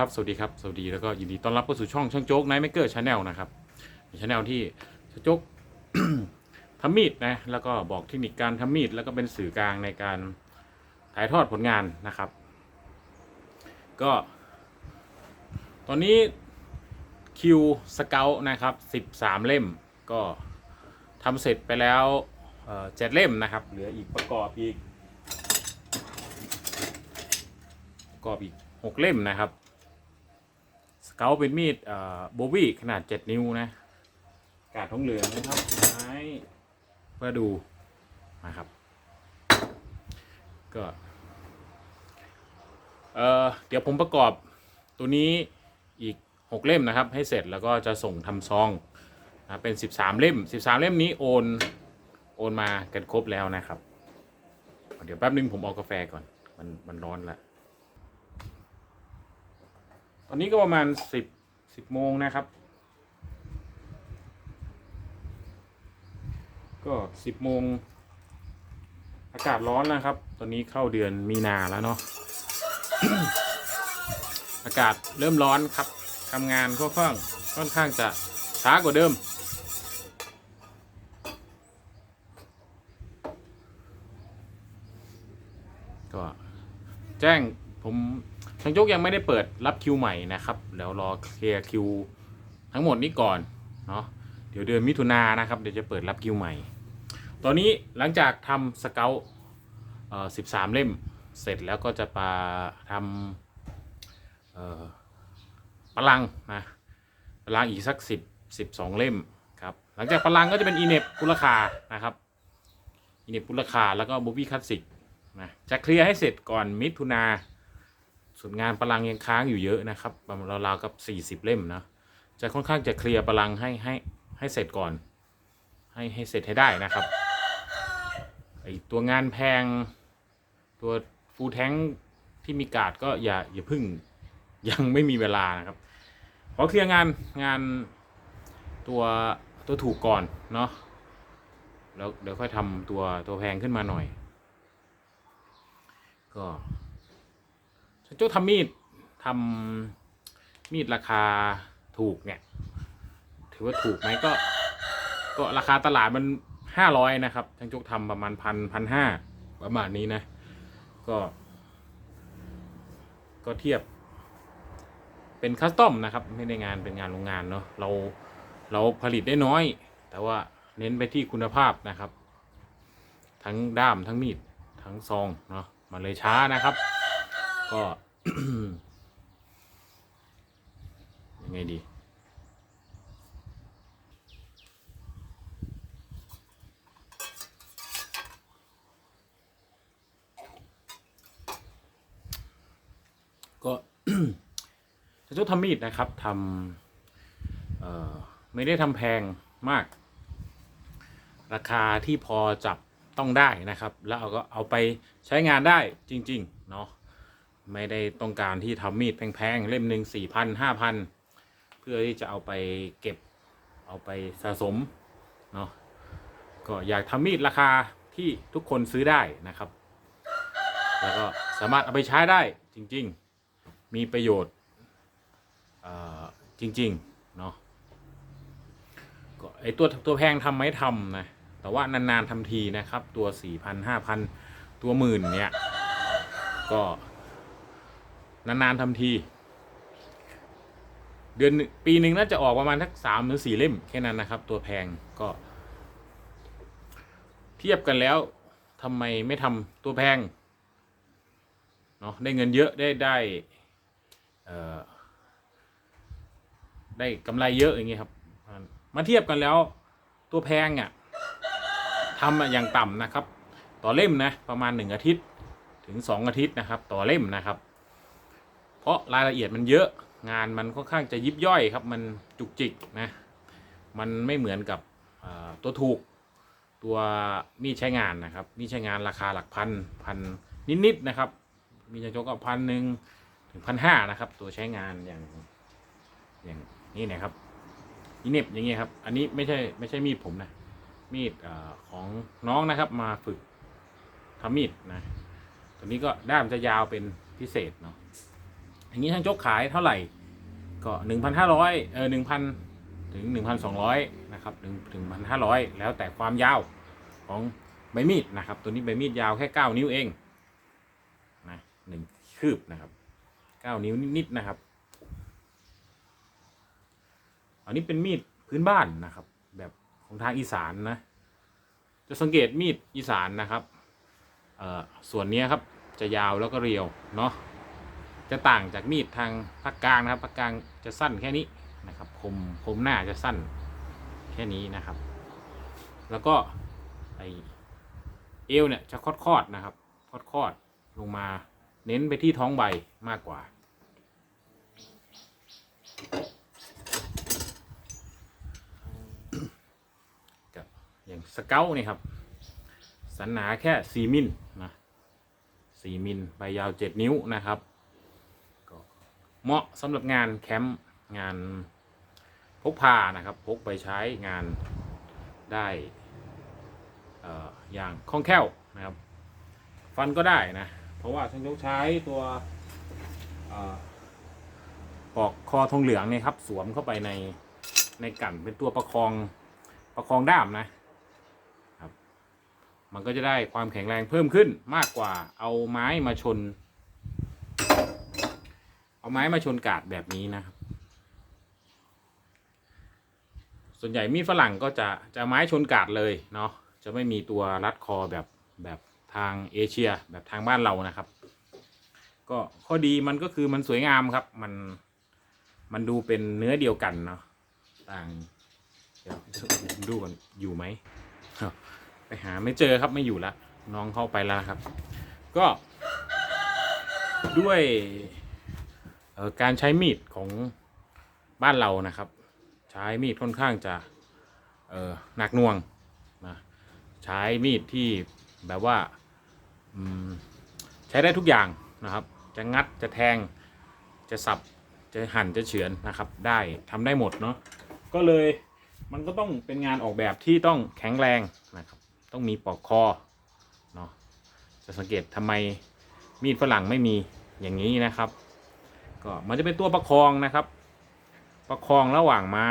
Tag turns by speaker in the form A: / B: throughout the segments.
A: ครับสวัสดีครับสวัสดีแล้วก็ยินดีต้อนรับเข้าสู่ช่องช่างโจ๊กไนท์เมเกอร์ชาแนลนะครับชาแนลที่ช่างโจ๊กทำมีดนะแล้วก็บอกเทคนิคการทำมีดแล้วก็เป็นสื่อกลางในการถ่ายทอดผลงานนะครับ ก็ ตอนนี้คิวสเกลนะครับ13เล่มก็ทำเสร็จไปแล้วเจ็ดเล่มนะครับ เหลืออีกประกอบอีกประกอบอีก6เล่มนะครับ เกลเป็นมีดโบวี่ขนาด 7 นิ้วนะ กาดทองเหลืองนะครับไม้เพื่อดูนะครับ ก็เอ่อเดี๋ยวผมประกอบตัวนี้อีก 6 เล่มนะครับ ให้เสร็จแล้วก็จะส่งทำซองนะเป็น 13 เล่ม 13 เล่มนี้โอนโอนมากันครบแล้วนะครับ เดี๋ยวแป๊บนึงผมเอากาแฟก่อน มันมันร้อนล้ว ตอนนี้ก็ประมาณสิบสิบโมงนะครับ ก็สิบโมงอากาศร้อนนะครับ ตอนนี้เข้าเดือนมีนาแล้วเนาะ อากาศเริ่มร้อนครับทำงานค่อนข้างค่อนข้างจะช้ากว่าเดิม ก็แจ้งผม ทางยกยังไม่ได้เปิดรับคิวใหม่นะครับเดี๋ยวรอเคลียร์คิวทั้งหมดนี้ก่อนเนาะเดี๋ยวเดือนมิถุนายนนะครับเดี๋ยวจะเปิดรับคิวใหม่ ตอนนี้หลังจากทำสเกลเอ่อสิบสามเล่มเสร็จแล้วก็จะปาทำเอ่อพลังนะพลังอีกสักสิบสิบสองเล่มครับหลังจากพลังก็จะเป็นอีเนปกุลคานะครับอีเนปกุลคาแล้วก็บูบี้คลาสสิกนะจะเคลียร์ให้เสร็จก่อนมิถุนา ส่วนงานพลังยังค้างอยู่เยอะนะครับปราราวๆกับ 40 เล่มนะจะค่อนข้างจะเคลียร์พลังให้ให้ให้เสร็จก่อน ให้ให้เสร็จให้ได้นะครับไอตัวงานแพงตัวฟูแทงที่มีกาดก็อย่าอย่าพึ่งยังไม่มีเวลานะครับขอเคลียร์งานงานตัวตัวถูกก่อนเนาะแล้วเดี๋ยวค่อยทำตัวตัวแพงขึ้นมาหน่อย ก็ โจ้ทำมีดทำมีดราคาถูกเนี่ย ถือว่าถูกไหมก็ ก็ราคาตลาดมันห้าร้อยนะครับช่างจ๊กทำประมาณพันพันห้าประมาณนี้นะ ก็ ก็เทียบ เป็นคัสตอมนะครับ ไม่ได้งานเป็นงานโรงงานเนาะเราเราผลิตได้น้อย แต่ว่าเน้นไปที่คุณภาพนะครับ ทั้งด้ามทั้งมีดทั้งซองเนาะมันเลยช้านะครับ ก็ ยังไงดี ก็จะชุดทำมีดนะครับทำไม่ได้ทำแพงมาก ราคาที่พอจับต้องได้นะครับ แล้วเอาก็เอาไปใช้งานได้จริง ๆ เนาะ ไม่ได้ต้องการที่ทำมีดแพงๆ เล่มหนึ่งสี่พันห้าพันเพื่อที่จะเอาไปเก็บเอาไปสะสมเนาะก็อยากทำมีดราคาที่ทุกคนซื้อได้นะครับ แล้วก็สามารถเอาไปใช้ได้จริงๆ มีประโยชน์อ่อจริงๆเนาะก็ไอตัวตัวแพงทำไหมทำนะแต่ว่านานๆทำทีนะครับ ตัวสี่พันห้าพันตัวหมื่นเนี่ยก็ นานๆทำที เดือนปีหนึ่งน่าจะออกประมาณทักสามหรือสี่เล่มแค่นั้นนะครับ ตัวแพงก็ เทียบกันแล้วทำไมไม่ทำตัวแพงเนาะได้เงินเยอะได้ได้ได้กำไรเยอะอย่างเงี้ยครับ มาเทียบกันแล้วตัวแพงอะทำอะอย่างต่ำนะครับ ต่อเล่มนะประมาณหนึ่งอาทิตย์ถึงสองอาทิตย์นะครับ ต่อเล่มนะครับ เพราะรายละเอียดมันเยอะงานมันค่อนข้างจะยิบย่อยครับ มันจุกจิกนะมันไม่เหมือนกับตัวถูกตัวมีดใช้งานนะครับ มีดใช้งานราคาหลักพันพันนิดๆนะครับ มีจะจกกับพันหนึ่งถึงพันห้านะครับ ตัวใช้งานอย่างอย่างนี้นะครับนี่เน็บอย่างเงี้ยครับ อันนี้ไม่ใช่ไม่ใช่มีดผมนะ มีดอของน้องนะครับมาฝึกทำมีดนะ ตัวนี้ก็ด้ามจะยาวเป็นพิเศษเนาะ อย่างนี้ช่างโจ๊กขายเท่าไหร่ ก็หนึ่งพันห้าร้อยเออหนึ่งพันถึงหนึ่งพันสองร้อยนะครับถึงถึงพันห้าร้อยแล้วแต่ความยาวของใบมีดนะครับ ตัวนี้ใบมีดยาวแค่เก้านิ้วเองนะหนึ่งคืบนะครับเก้านิ้วนิดๆนะครับ อันนี้เป็นมีดพื้นบ้านนะครับ แบบของทางอีสานนะ จะสังเกตมีดอีสานนะครับเอ่อส่วนนี้ครับจะยาวแล้วก็เรียวเนาะ จะต่างจากมีดทางภาคกลางนะครับภาคกลางจะสั้นแค่นี้นะครับคมคมหน้าจะสั้นแค่นี้นะครับ แล้วก็ไอเอวเนี่ยจะคอดคอดๆนะครับคอดคอดๆลงมาเน้นไปที่ท้องใบมากกว่า กับอย่างสเกลนี่ครับ สันหนาแค่สี่มิลนะสี่มิลใบยาวเจ็ดนิ้วนะครับ เหมาะสำหรับงานแคมป์งานพกพานะครับพกไปใช้งานได้ออย่างคล่องแคล่วนะครับฟันก็ได้นะ เพราะว่าช่างยกใช้ตัวเอ่อปอกคอทองเหลืองเนี่ยครับ สวมเข้าไปในในกันเป็นตัวประคองประคองด้ามนะครับ มันก็จะได้ความแข็งแรงเพิ่มขึ้นมากกว่าเอาไม้มาชน เอาไม้มาชนกาดแบบนี้นะครับ ส่วนใหญ่มีฝรั่งก็จะจะไม้ชนกาดเลยเนาะ จะไม่มีตัวรัดคอแบบแบบทางเอเชียแบบทางบ้านเรานะครับ ก็ข้อดีมันก็คือมันสวยงามครับ มันมันดูเป็นเนื้อเดียวกันเนาะ ต่างเดี๋ยวดูก่อนอยู่ไหมไปหาไม่เจอครับไม่อยู่ละน้องเข้าไปแล้วครับ ก็ด้วย การใช้มีดของบ้านเรานะครับ ใช้มีดค่อนข้างจะเออหนักหน่วงนะใช้มีดที่แบบว่าใช้ได้ทุกอย่างนะครับ จะงัดจะแทงจะสับจะหั่นจะเฉือนนะครับ ได้ทำได้หมดเนาะก็เลยมันก็ต้องเป็นงานออกแบบที่ต้องแข็งแรงนะครับ ต้องมีปลอกคอเนาะจะสังเกตทำไมมีดฝรั่งไม่มีอย่างนี้นะครับ ก็มันจะเป็นตัวประคองนะครับ ประคองระหว่างไม้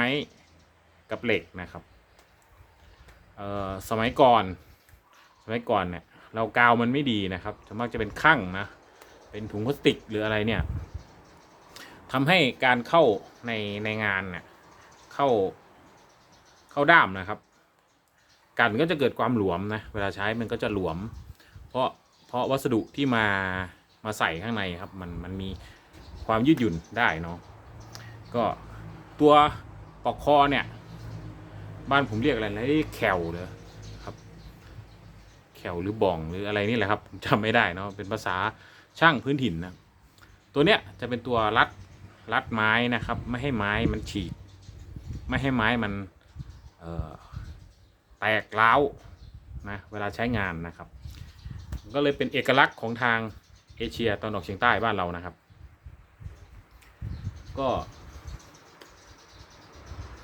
A: กับเหล็กนะครับเอ่อสมัยก่อน สมัยก่อนเนี่ยเรากาวมันไม่ดีนะครับส่วนมากจะเป็นข้างนะเป็นถุงพลาสติกหรืออะไรเนี่ยทำให้การเข้าในในงานเนี่ยเข้าเข้าด้ามนะครับ กันก็จะเกิดความหลวมนะเวลาใช้มันก็จะหลวม เพราะเพราะวัสดุที่มามาใส่ข้างในครับมันมันมี ความยืดหยุ่นได้เนาะก็ตัวปลอกคอเนี่ย บ้านผมเรียกอะไรนะแขวเลยครับแขวหรือบ่องหรืออะไรนี่แหละครับผมจำไม่ได้เนาะเป็นภาษาช่างพื้นถิ่นนะตัวเนี้ยจะเป็นตัวรัดรัดไม้นะครับ ไม่ให้ไม้มันฉีก ไม่ให้ไม้มันแตกร้านะเวลาใช้งานนะครับ ก็เลยเป็นเอกลักษณ์ของทางเอเชียตะวันออกเฉียงใต้บ้านเรานะครับ ก็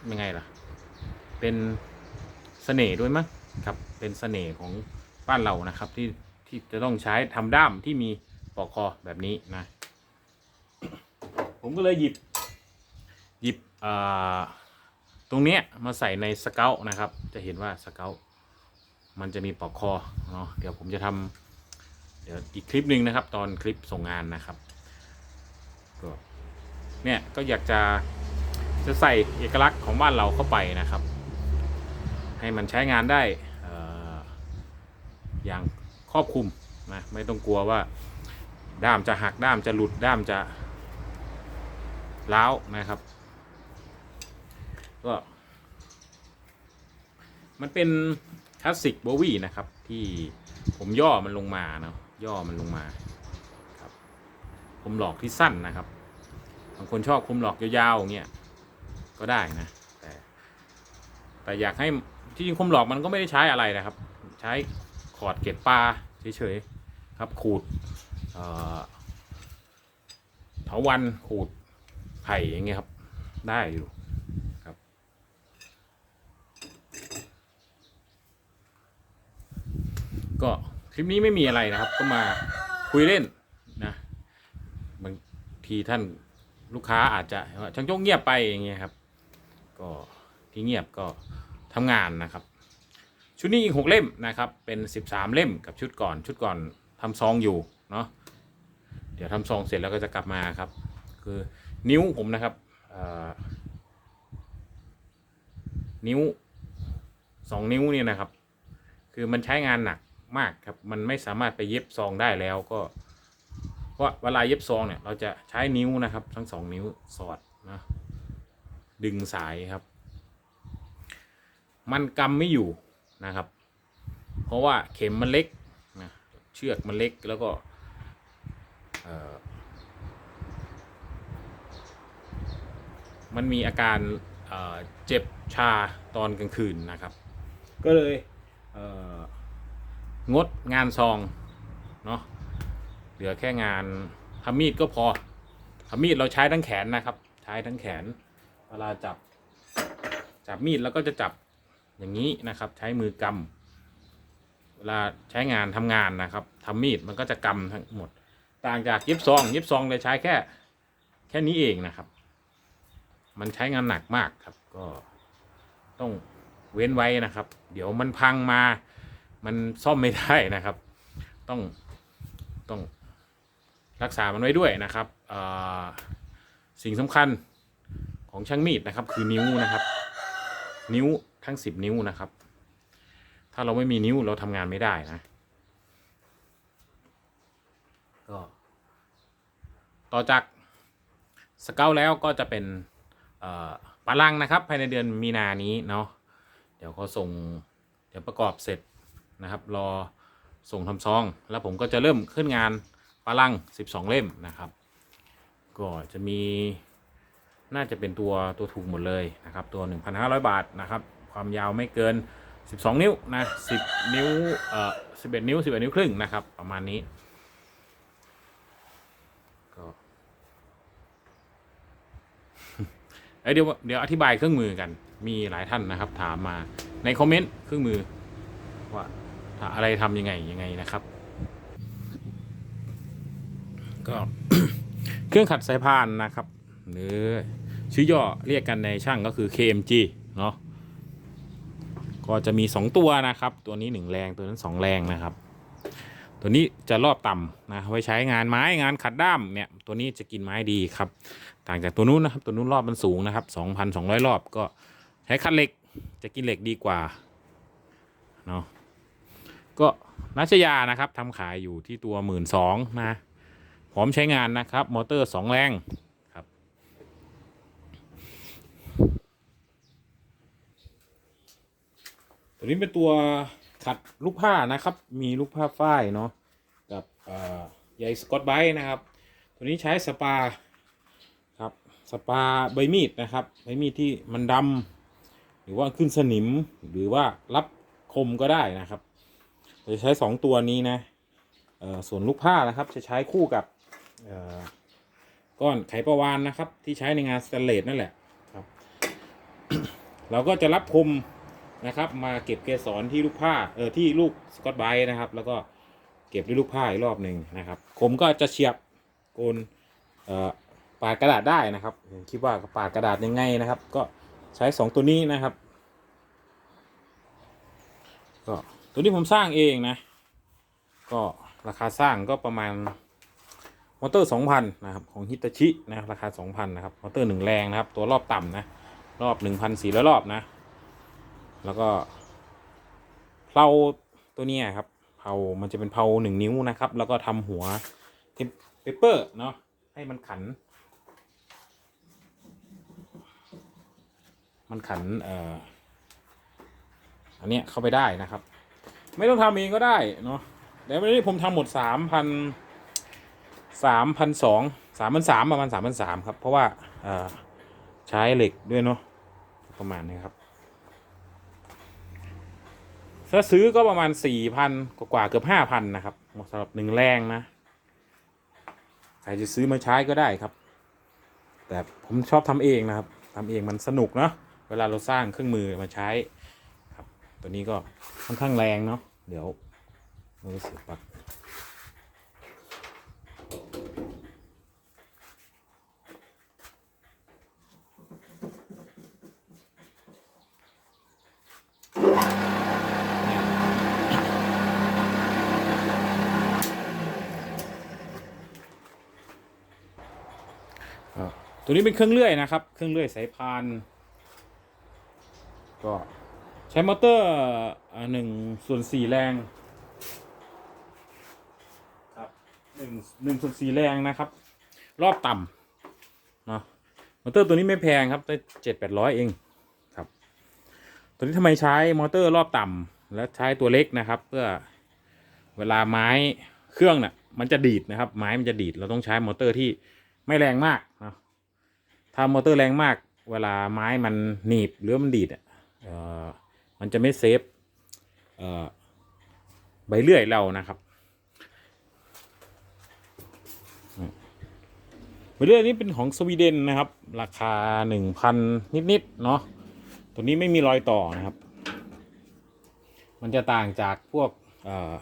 A: ยังไงล่ะ เป็นเสน่ห์ด้วยมั้งครับ เป็นเสน่ห์ของบ้านเรานะครับ ที่ที่จะต้องใช้ทำด้ามที่มีปลอกคอแบบนี้นะ ผมก็เลยหยิบ หยิบตรงเนี้ยมาใส่ในสเกลนะครับ จะเห็นว่าสเกลมันจะมีปลอกคอเนาะเดี๋ยวผมจะทำเดี๋ยวอีกคลิปหนึ่งนะครับ ตอนคลิปส่งงานนะครับ เนี่ยก็อยากจะจะใส่เอกลักษณ์ของบ้านเราเข้าไปนะครับ ให้มันใช้งานได้อออย่างครอบคลุมนะไม่ต้องกลัวว่าด้ามจะหักด้ามจะหลุดด้ามจะล้าวนะครับ ก็มันเป็นคลาสสิกโบวี่นะครับ ที่ผมย่อมันลงมาเนาะย่อมันลงมาครับ ผมหลอกที่สั้นนะครับ บางคนชอบคุมหลอกยาวๆอย่างเงี้ยก็ได้นะแต่แต่อยากให้ที่จริงคุมหลอกมันก็ไม่ได้ใช้อะไรนะครับ ใช้ขอดเกล็ดปลาเฉยๆครับขูดเถาวันขูดไผ่อย่างเงี้ยครับได้อยู่ครับ ก็คลิปนี้ไม่มีอะไรนะครับ ก็มาคุยเล่นนะบางทีท่าน ลูกค้าอาจจะช่างโจกเงียบไปอย่างเงี้ยครับ ก็ที่เงียบก็ทำงานนะครับ ชุดนี้อีกหกเล่มนะครับ เป็นสิบสามเล่มกับชุดก่อน ชุดก่อนทำซองอยู่เนาะเดี๋ยวทำซองเสร็จแล้วก็จะกลับมาครับ คือนิ้วผมนะครับนิ้วสองนิ้วเนี่ยนะครับ คือมันใช้งานหนักมากครับ มันไม่สามารถไปเย็บซองได้แล้วก็ เพราะเวลาเย็บซองเนี่ยเราจะใช้นิ้วนะครับ ทั้งสองนิ้วสอดนะดึงสายครับ มันกำไม่อยู่นะครับ เพราะว่าเข็มมันเล็กนะเชือกมันเล็กแล้วก็เอ่อมันมีอาการเอ่อเจ็บชาตอนกลางคืนนะครับ ก็เลยเอ่องดงานซองเนาะ เหลือแค่งานทำมีดก็พอทำมีดเราใช้ทั้งแขนนะครับ ใช้ทั้งแขน เวลาจับ จับมีดแล้วก็จะจับอย่างนี้นะครับ ใช้มือกำเวลาใช้งานทำงานนะครับทำมีดมันก็จะกำทั้งหมด ต่างจากย็บซองย็บซองเลยใช้แค่แค่นี้เองนะครับ มันใช้งานหนักมากครับ ก็ต้องเว้นไว้นะครับ เดี๋ยวมันพังมา มันซ่อมไม่ได้นะครับ ต้องต้อง รักษามันไว้ด้วยนะครับเอ่อสิ่งสำคัญของช่างมีดนะครับ คือนิ้วนะครับ นิ้วทั้งสิบนิ้วนะครับ ถ้าเราไม่มีนิ้วเราทำงานไม่ได้นะก็ต่อจากสเกลแล้วก็จะเป็นเอ่อปาลังนะครับ ภายในเดือนมีนานี้เนาะเดี๋ยวก็ส่งเดี๋ยวประกอบเสร็จนะครับ รอส่งทำซอง แล้วผมก็จะเริ่มขึ้นงาน ปาลัง 12 เล่มนะครับ ก็จะมีน่าจะเป็นตัวตัวถูกหมดเลยนะครับ ตัว 1,500 บาทนะครับ ความยาวไม่เกิน 12 นิ้วนะ 10 นิ้วเอ่อ11 นิ้ว 11 นิ้วครึ่งนะครับ ประมาณนี้ก็เดี๋ยวเดี๋ยวอธิบายเครื่องมือกัน มีหลายท่านนะครับ ถามมาในคอมเมนต์เครื่องมือว่าถ้าอะไรทำยังไงยังไงนะครับ ก็เครื่องขัดสายพานนะครับ หรือชื่อย่อเรียกกันในช่างก็คือ KMG เนาะก็จะมี 2 ตัวนะครับ ตัวนี้ 1 แรงตัวนั้น 2 แรงนะครับ ตัวนี้จะรอบต่ำนะไว้ใช้งานไม้งานขัดด้ามเนี่ยตัวนี้จะกินไม้ดีครับ ต่างจากตัวนู้นนะครับตัวนู้นรอบมันสูงนะครับ 2,200 รอบก็ใช้คัดเหล็กจะกินเหล็กดีกว่าเนาะก็นัชยานะครับทำขายอยู่ที่ตัว 1 2ื่นนะ พร้อมใช้งานนะครับ มอเตอร์2แรงครับ ตัวนี้เป็นตัวขัดลูกผ้านะครับ มีลูกผ้าฝ้ายเนาะกับใยสกอตไบรท์นะครับ ตัวนี้ใช้สปาครับสปาใบมีดนะครับใบมีดที่มันดำหรือว่าขึ้นสนิมหรือว่ารับคมก็ได้นะครับจะใช้สองตัวนี้นะส่วนลูกผ้านะครับจะใช้คู่กับ ก้อนไขประวานนะครับ ที่ใช้ในงานสแตนเลสนั่นแหละครับ เราก็จะรับคมนะครับ มาเก็บเกสรที่ลูกผ้าเออที่ลูกสกอตไบรท์นะครับ แล้วก็เก็บด้วยลูกผ้าอีกรอบหนึ่งนะครับคมก็จะเฉียบโกนเอ่อปาดกระดาษได้นะครับคิดว่าปาดกระดาษยังไงนะครับ ก็ใช้สองตัวนี้นะครับก็ตัวนี้ผมสร้างเองนะ ก็ราคาสร้างก็ประมาณ มอเตอร์สองพันนะครับ ของฮิตาชินะราคาสองพันนะครับ มอเตอร์หนึ่งแรงนะครับ ตัวรอบต่ำนะ รอบหนึ่งพันสี่ร้อยรอบนะ แล้วก็เพลาตัวนี้ครับเพลามันจะเป็นเพลาหนึ่งนิ้วนะครับ แล้วก็ทำหัวเทปเปเปอร์เนาะให้มันขัน มันขันเอ่ออันเนี้ยเข้าไปได้นะครับ ไม่ต้องทำเองก็ได้เนาะแต่วันนี้ผมทำหมดสามพัน สามพันสองสามพันสามประมาณสามพันสามครับ เพราะว่าใช้เหล็กด้วยเนาะประมาณนี้ครับ ถ้าซื้อก็ประมาณสี่พันกว่าเกือบห้าพันนะครับสำหรับหนึ่งแรงนะใครจะซื้อมาใช้ก็ได้ครับ แต่ผมชอบทำเองนะครับทำเองมันสนุกเนาะเวลาเราสร้างเครื่องมือมาใช้ครับ ตัวนี้ก็ค่อนข้างแรงเนาะเดี๋ยวเราเสียบปลั๊ก ตัวนี้เป็นเครื่องเลื่อยนะครับ เครื่องเลื่อยสายพาน ก็ใช้มอเตอร์หนึ่งส่วนสี่แรงครับหนึ่งหนึ่งส่วนสี่แรงนะครับ รอบต่ำเนาะมอเตอร์ตัวนี้ไม่แพงครับได้เจ็ดแปดร้อยเองครับ ตัวนี้ทำไมใช้มอเตอร์รอบต่ำและใช้ตัวเล็กนะครับ เพื่อเวลาไม้เครื่องน่ะมันจะดีดนะครับ ไม้มันจะดีดเราต้องใช้มอเตอร์ที่ไม่แรงมากเนาะ ถ้ามอเตอร์แรงมาก เวลาไม้มันหนีบหรือมันดีดอะมันจะไม่เซฟใบเลื่อยเรานะครับใบเลื่อยนี้เป็นของสวีเดนนะครับ ราคาหนึ่งพันนิดๆเนาะตัวนี้ไม่มีรอยต่อนะครับ มันจะต่างจากพวกเอ่อ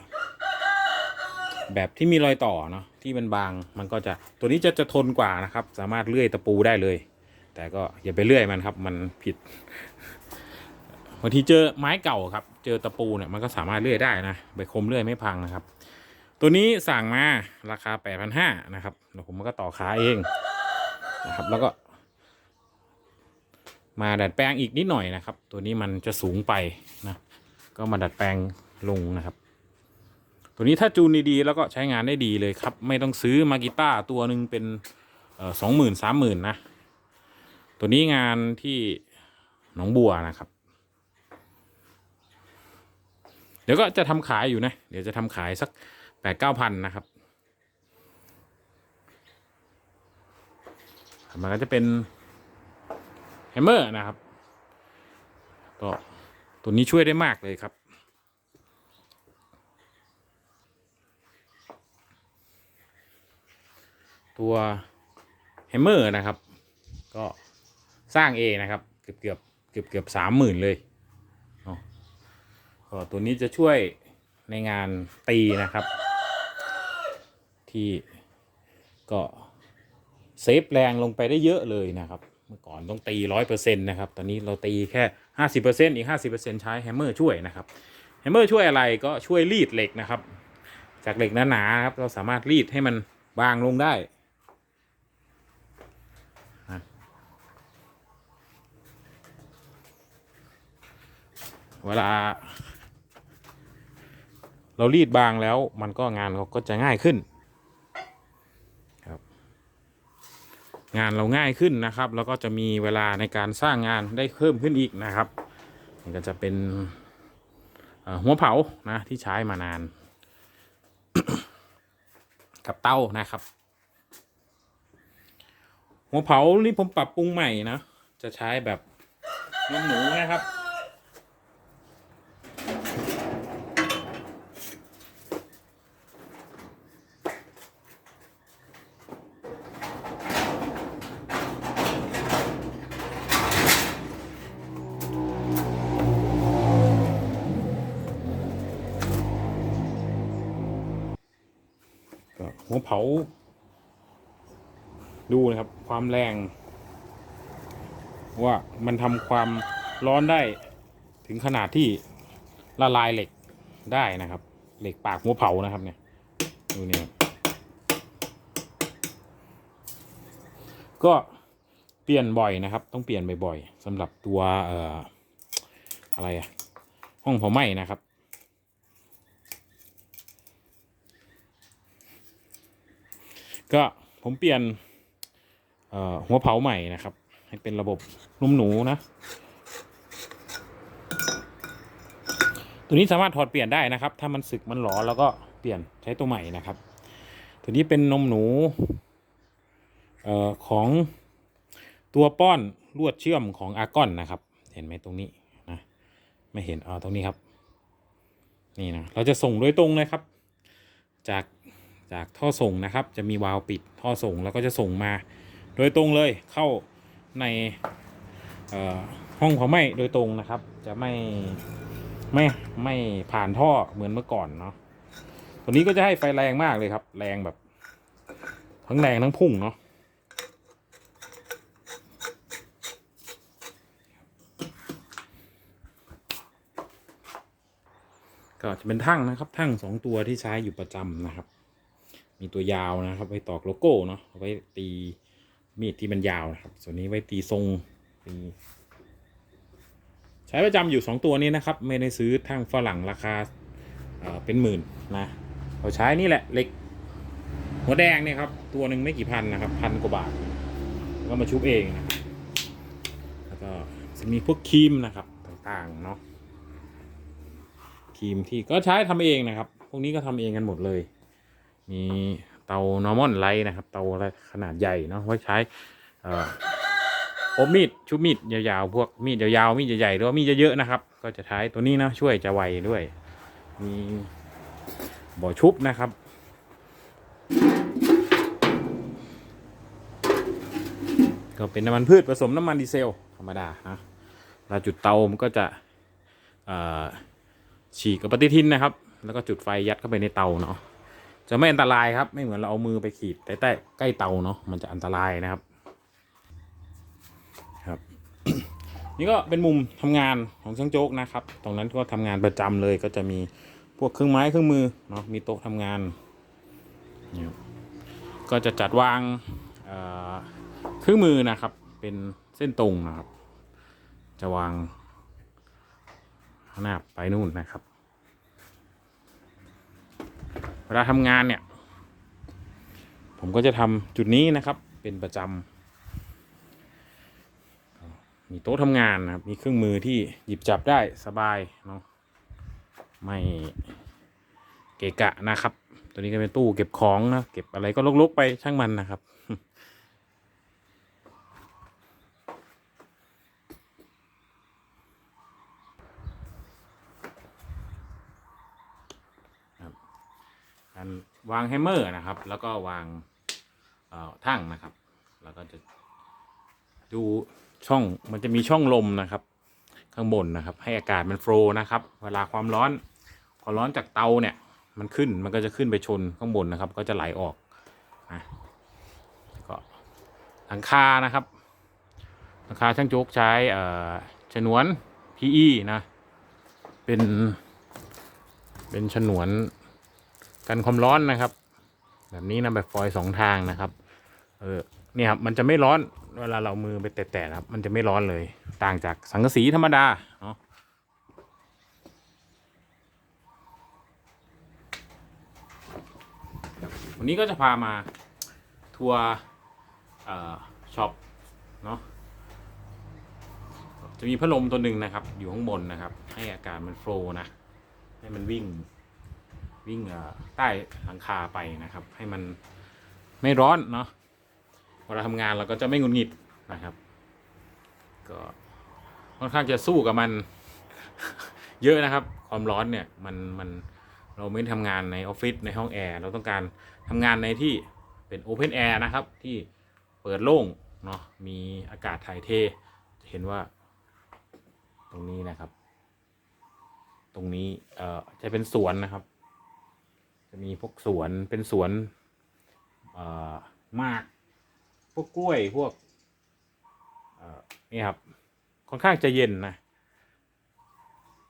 A: แบบที่มีรอยต่อเนาะที่มันบางมันก็จะตัวนี้จะจะทนกว่านะครับ สามารถเลื่อยตะปูได้เลย แต่ก็อย่าไปเลื่อยมันครับ มันผิดบางทีเจอไม้เก่าครับ เจอตะปูเนี่ยมันก็สามารถเลื่อยได้นะใบคมเลื่อยไม่พังนะครับ ตัวนี้สั่งมาราคา 8,500นะครับแล้วผมก็ต่อขาเองนะครับ แล้วก็มาดัดแปลงอีกนิดหน่อยนะครับ ตัวนี้มันจะสูงไปนะ ก็มาดัดแปลงลงนะครับ ตัวนี้ถ้าจูนดีๆแล้วก็ใช้งานได้ดีเลยครับ ไม่ต้องซื้อมากิต้าตัวหนึ่งเป็นสองหมื่นสามหมื่นนะ ตัวนี้งานที่หนองบัวนะครับ เดี๋ยวก็จะทำขายอยู่นะ เดี๋ยวจะทำขายสักแปดเก้าพันนะครับ มันก็จะเป็นแฮมเมอร์นะครับก็ตัวนี้ช่วยได้มากเลยครับ ตัวแฮมเมอร์นะครับ ก็สร้างเองนะครับ เกือบเกือบเกือบเกือบสามหมื่นเลยก็ตัวนี้จะช่วยในงานตีนะครับ ที่ก็เซฟแรงลงไปได้เยอะเลยนะครับ เมื่อก่อนต้องตีร้อยเปอร์เซ็นต์นะครับ ตอนนี้เราตีแค่ห้าสิบเปอร์เซ็นต์อีกห้าสิบเปอร์เซ็นต์ใช้แฮมเมอร์ช่วยนะครับ แฮมเมอร์ช่วยอะไรก็ช่วยรีดเหล็กนะครับ จากเหล็กหนาๆครับเราสามารถรีดให้มันบางลงได้ เวลา เรารีดบางแล้วมันก็งานเราก็จะง่ายขึ้นครับ งานเราง่ายขึ้นนะครับ แล้วก็จะมีเวลาในการสร้างงานได้เพิ่มขึ้นอีกนะครับมันก็จะเป็นหัวเผานะที่ใช้มานาน กับเต้านะครับ หัวเผานี่ผมปรับปรุงใหม่นะจะใช้แบบน้ำหนูนะครับ ก็หัวเผา ดูนะครับ ความแรง ว่ามันทำความร้อนได้ถึงขนาดที่ละลายเหล็กได้นะครับ เหล็กปากหัวเผานะครับเนี่ยดูเนี่ยก็เปลี่ยนบ่อยนะครับ ต้องเปลี่ยนบ่อยๆสำหรับตัวเอ่ออะไรอะห้องเผาไหม้นะครับ ก็ผมเปลี่ยนหัวเผาใหม่นะครับ ให้เป็นระบบนุ่มหนูนะ ตัวนี้สามารถถอดเปลี่ยนได้นะครับ ถ้ามันสึกมันหลอแล้วก็เปลี่ยนใช้ตัวใหม่นะครับ ตัวนี้เป็นนมหนูออของตัวป้อนลวดเชื่อมของอาร์กอนนะครับ เห็นไหมตรงนี้นะไม่เห็นเอตรงนี้ครับ นี่นะเราจะส่งโดยตรงเลยครับ จาก จากท่อส่งนะครับ จะมีวาล์วปิดท่อส่งแล้วก็จะส่งมา โดยตรงเลยเข้าในห้องเผาไหม้โดยตรงนะครับ จะไม่ไม่ไม่ผ่านท่อเหมือนเมื่อก่อนเนาะตัวนี้ก็จะให้ไฟแรงมากเลยครับ แรงแบบ ทั้งแรงทั้งพุ่งเนาะก็จะเป็นทั้งนะครับ ทั้งสองตัวที่ใช้อยู่ประจำนะครับ มีตัวยาวนะครับไว้ตอกโลโก้เนาะไว้ตีมีดที่มันยาวนะครับ ส่วนนี้ไว้ตีทรงตีใช้ประจำอยู่สองตัวนี้นะครับ ไม่ได้ซื้อทางฝรั่งราคาเเป็นหมื่นนะเราใช้นี่แหละเหล็ก หัวแดงเนี่ยครับ ตัวหนึ่งไม่กี่พันนะครับพันกว่าบาทก็มาชุบเองนะแล้วก็จะมีพวกครีมนะครับต่างๆเนาะครีมที่ก็ใช้ทำเองนะครับ พวกนี้ก็ทำเองกันหมดเลย มีเตา normal light นะครับ เตาขนาดใหญ่เนาะไว้ใช้อออบมีดชุบมีดยาวๆพวกมีดยาวๆมีดใหญ่ๆหรือว่ามีดเยอะๆนะครับ ก็จะใช้ตัวนี้นะช่วยจะไวด้วย มีบ่อชุบนะครับก็เป็นน้ำมันพืชผสมน้ำมันดีเซลธรรมดานะเวลาจุดเตา มันก็จะฉีกกับปฏิทินนะครับ แล้วก็จุดไฟยัดเข้าไปในเตาเนาะ จะไม่อันตรายครับ ไม่เหมือนเราเอามือไปขีดใต้ใต้ใกล้เตาเนาะมันจะอันตรายนะครับ ครับ นี่ก็เป็นมุมทำงานของช่างโจ๊กนะครับ ตรงนั้นก็ทำงานประจำเลยก็จะมีพวกเครื่องไม้เครื่องมือเนาะมีโต๊ะทำงานก็จะจัดวางเครื่องมือนะครับ เป็นเส้นตรงนะครับ จะวางข้างหน้าไปนู่นนะครับ เวลาทำงานเนี่ย ผมก็จะทำจุดนี้นะครับ เป็นประจำมีโต๊ะทำงานนะครับ มีเครื่องมือที่หยิบจับได้สบายเนาะไม่เกะกะนะครับ ตัวนี้ก็เป็นตู้เก็บของนะเก็บอะไรก็ลกๆไปช่างมันนะครับ การวางแฮมเมอร์นะครับ แล้วก็วางเอ่อทั้งนะครับ แล้วก็จะดูช่องมันจะมีช่องลมนะครับ ข้างบนนะครับ ให้อากาศมันโฟล์นะครับ เวลาความร้อนความร้อนจากเตาเนี่ย มันขึ้นมันก็จะขึ้นไปชนข้างบนนะครับ ก็จะไหลออกนะก็หลังคานะครับหลังคาช่างโจ๊กใช้เอ่อฉนวน PE นะเป็นเป็นฉนวน กันความร้อนนะครับ แบบนี้นะแบบฟอยสองทางนะครับ เออเนี่ยครับมันจะไม่ร้อนเวลาเรามือไปแตะๆนะครับมันจะไม่ร้อนเลย ต่างจากสังกะสีธรรมดาเนาะวันนี้ก็จะพามาทัวร์ช็อปเนาะจะมีพัดลมตัวหนึ่งนะครับ อยู่ข้างบนนะครับ ให้อากาศมันโฟล์นะ ให้มันวิ่ง วิ่งใต้หลังคาไปนะครับ ให้มันไม่ร้อนเนาะเวลาทำงานเราก็จะไม่งุดหงิดนะครับ ก็ค่อนข้างจะสู้กับมัน เยอะนะครับ ความร้อนเนี่ยมันมันเราไม่ทำงานในออฟฟิศในห้องแอร์เราต้องการทำงานในที่เป็นโอเพนแอร์นะครับ ที่เปิดโล่งเนาะมีอากาศถ่ายเทจะเห็นว่า ตรงนี้นะครับ ตรงนี้เอ่อจะเป็นสวนนะครับ มีพวกสวนเป็นสวนมาก พวกกล้วยพวกนี่ครับค่อนข้างจะเย็นนะ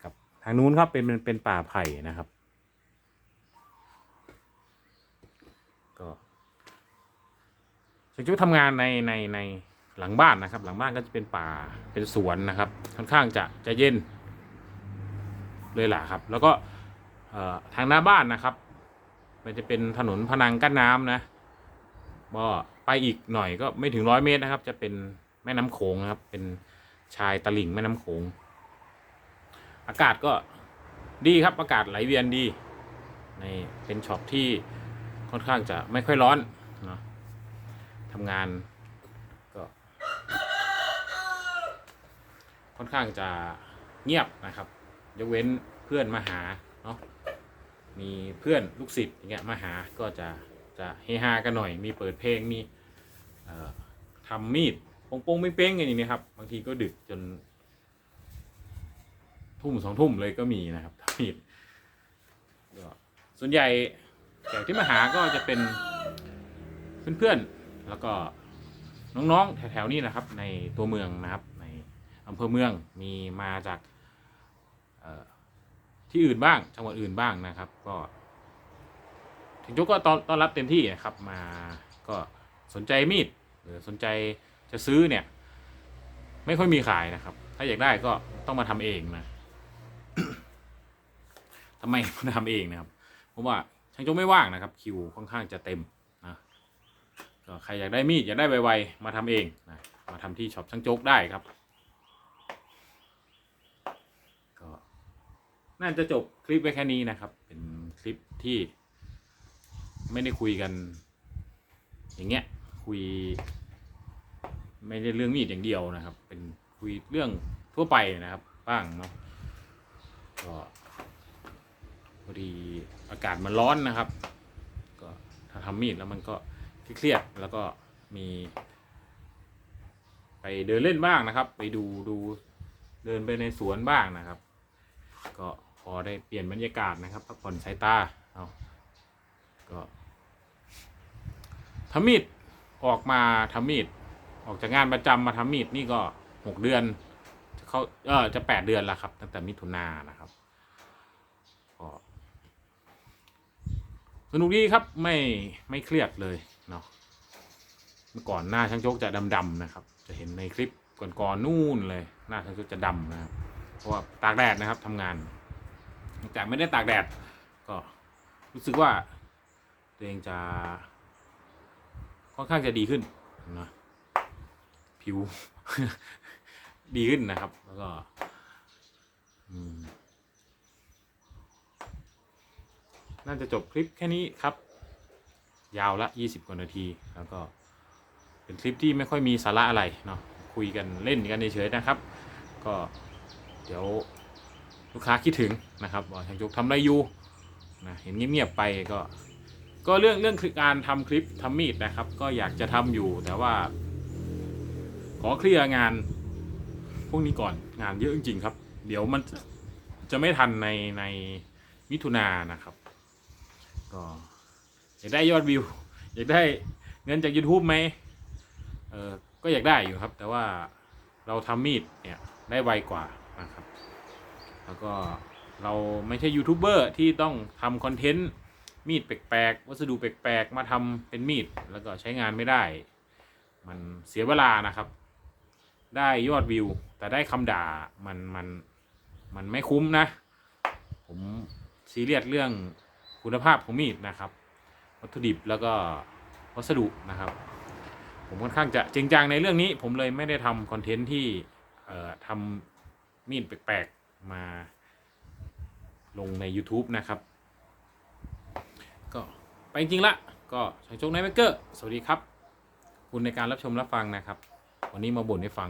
A: กับทางนู้นครับเป็นเป็นเป็นป่าไผ่นะครับ ก็ฉันจะทำงานในในในหลังบ้านนะครับ หลังบ้านก็จะเป็นป่าเป็นสวนนะครับ ค่อนข้างจะจะเย็นเลยล่ะครับ แล้วก็ทางหน้าบ้านนะครับ มันจะเป็นถนนพนังกั้นน้ำนะก็ไปอีกหน่อยก็ไม่ถึงร้อยเมตรนะครับ จะเป็นแม่น้ำโขงนะครับ เป็นชายตลิ่งแม่น้ำโขง อากาศก็ดีครับ อากาศไหลเวียนดีในเป็นช็อปที่ค่อนข้างจะไม่ค่อยร้อนเนาะทำงานก็ ค่อนข้างจะเงียบนะครับ ยกเว้นเพื่อนมาหาเนาะ มีเพื่อนลูกศิษย์อย่างเงี้ยมาหาก็จะจะเฮฮากันหน่อย มีเปิดเพลงมีเอ่อทำมีดปงปงๆเป้งกันอย่างนี้ครับ บางทีก็ดึกจน ทุ่มสองทุ่มเลยก็มีนะครับทำมีดส่วนใหญ่แขกที่มาหาก็จะเป็นเพื่อนๆแล้วก็น้องๆแถวๆนี้นะครับ ในตัวเมืองนะครับ ในอำเภอเมืองมีมาจาก ที่อื่นบ้างจังหวัดอื่นบ้างนะครับ ก็ถึงจุกก็ต้อนต้อนรับเต็มที่นะครับ มาก็สนใจมีดหรือสนใจจะซื้อเนี่ย ไม่ค่อยมีขายนะครับ ถ้าอยากได้ก็ต้องมาทำเองนะทำไมมาทำเองนะครับ เพราะว่าช่างโจกไม่ว่างนะครับ คิวค่อนข้างจะเต็มนะก็ใครอยากได้มีดอยากได้ไวๆมาทำเองนะมาทำที่ช็อปช่างโจกได้ครับ ก็ น่าจะจบคลิปไว้แค่นี้นะครับ เป็นคลิปที่ไม่ได้คุยกัน อย่างเงี้ย คุย ไม่ได้เรื่องมีดอย่างเดียวนะครับ เป็นคุยเรื่องทั่วไปนะครับ บ้างเนาะก็พอดีอากาศมันร้อนนะครับ ก็ถ้าทำมีดแล้วมันก็เครียดแล้วก็มี ไปเดินเล่นบ้างนะครับ ไปดูดูเดินไปในสวนบ้างนะครับ ก็ อได้เปลี่ยนบรรยากาศนะครับพักผ่อนสายตาเอาก็ทำมีดออกมาทำมีดออกจากงานประจำมาทำมีดนี่ก็หกเดือนจะเขาเออจะแปดเดือนแล้วครับ ตั้งแต่มิถุนายนนะครับก็สนุกดีครับไม่ไม่เครียดเลยเนาะเมื่อก่อนหน้าช่างโจกจะดำๆนะครับ จะเห็นในคลิปก่อนๆนู่นเลย หน้าช่างโจกจะดำนะครับ เพราะว่าตากแดดนะครับทำงาน จากไม่ได้ตากแดด ก็รู้สึกว่า ตัวเองจะ ค่อนข้างจะดีขึ้นนะผิว ดีขึ้นนะครับ แล้วก็น่าจะจบคลิปแค่นี้ครับ ยาวละยี่สิบกว่านาที แล้วก็เป็นคลิปที่ไม่ค่อยมีสาระอะไรเนาะคุยกันเล่นกันเฉยๆนะครับ ก็เดี๋ยว ลูกค้าคิดถึงนะครับว่าช่างยกทำอะไรอยู่นะเห็นเงียบๆไปก็ ก็เรื่องเรื่องคือการทำคลิปทำมีดนะครับ ก็อยากจะทำอยู่แต่ว่า ขอเคลียร์งานพวกนี้ก่อนงานเยอะจริงๆครับ เดี๋ยวมันจะไม่ทันในในมิถุนายนนะครับ ก็อยากได้ยอดวิว อยากได้เงินจาก YouTube ไหมเออก็อยากได้อยู่ครับ แต่ว่าเราทำมีดเนี่ยได้ไวกว่านะครับ แล้วก็เราไม่ใช่ยูทูบเบอร์ที่ต้องทำคอนเทนต์มีดแปลกๆ วัสดุแปลกๆ มาทำเป็นมีด แล้วก็ใช้งานไม่ได้ มันเสียเวลานะครับ ได้ยอดวิว แต่ได้คำด่ามันมันมันไม่คุ้มนะ ผมซีเรียสเรื่องคุณภาพของมีดนะครับ วัตถุดิบแล้วก็วัสดุนะครับ ผมค่อนข้างจะจริงจังในเรื่องนี้ ผมเลยไม่ได้ทำคอนเทนต์ที่ทำมีดแปลก มาลงใน YouTube นะครับ ก็ไปจริงละก็ชายโชคไนท์เมเกอร์สวัสดีครับขอบคุณในการรับชมรับฟังนะครับ วันนี้มาบ่นให้ฟัง